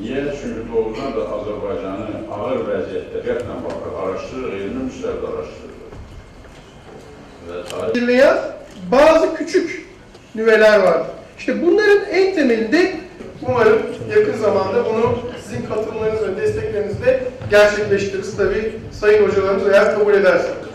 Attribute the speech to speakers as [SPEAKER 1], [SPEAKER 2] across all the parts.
[SPEAKER 1] Niyə? Çünki doğrudan da Azərbaycanı ağır vəziyyətdə qətlən baxır, araştırır, elmi müstəvdə araştırır.
[SPEAKER 2] Birleyen bazı küçük nüveler var. İşte bunların en temelinde umarım yakın zamanda bunu sizin katılımlarınız ve desteklerinizle gerçekleştiririz. Tabii sayın hocalarımız eğer kabul edersiniz.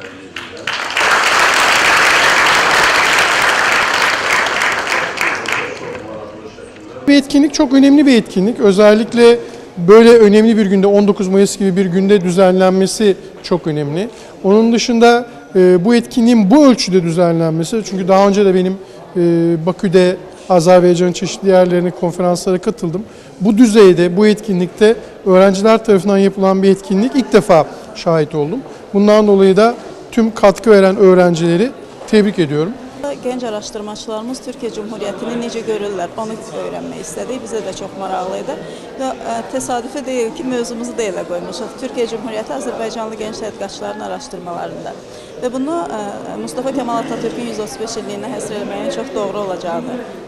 [SPEAKER 2] Bir etkinlik çok önemli bir etkinlik. Özellikle böyle önemli bir günde 19 Mayıs gibi bir günde düzenlenmesi çok önemli. Onun dışında e, bu etkinliğin bu ölçüde düzenlenmesi çünkü daha önce de benim e, Bakü'de Azerbaycan'ın çeşitli yerlerine konferanslara katıldım. Bu düzeyde, bu etkinlikte öğrenciler tarafından yapılan bir etkinlik ilk defa şahit oldum. Bundan dolayı da tüm katkı veren öğrencileri tebrik ediyorum.
[SPEAKER 3] Gənc araşdırmaçılarımız Türkiyə Cümhuriyyətini necə görürlər, onu öyrənmək istədik. Bizə də çox maraqlı idi. Və ə, təsadüfi deyil ki, mövzumuzu da elə qoymuşuq. Türkiyə Cümhuriyyəti Azərbaycanlı gənc tədqiqatçıların araşdırmalarında. Və bunu ə, Mustafa Kemal Atatürkün 135 illiyinə həsr etməyin çox doğru olacağını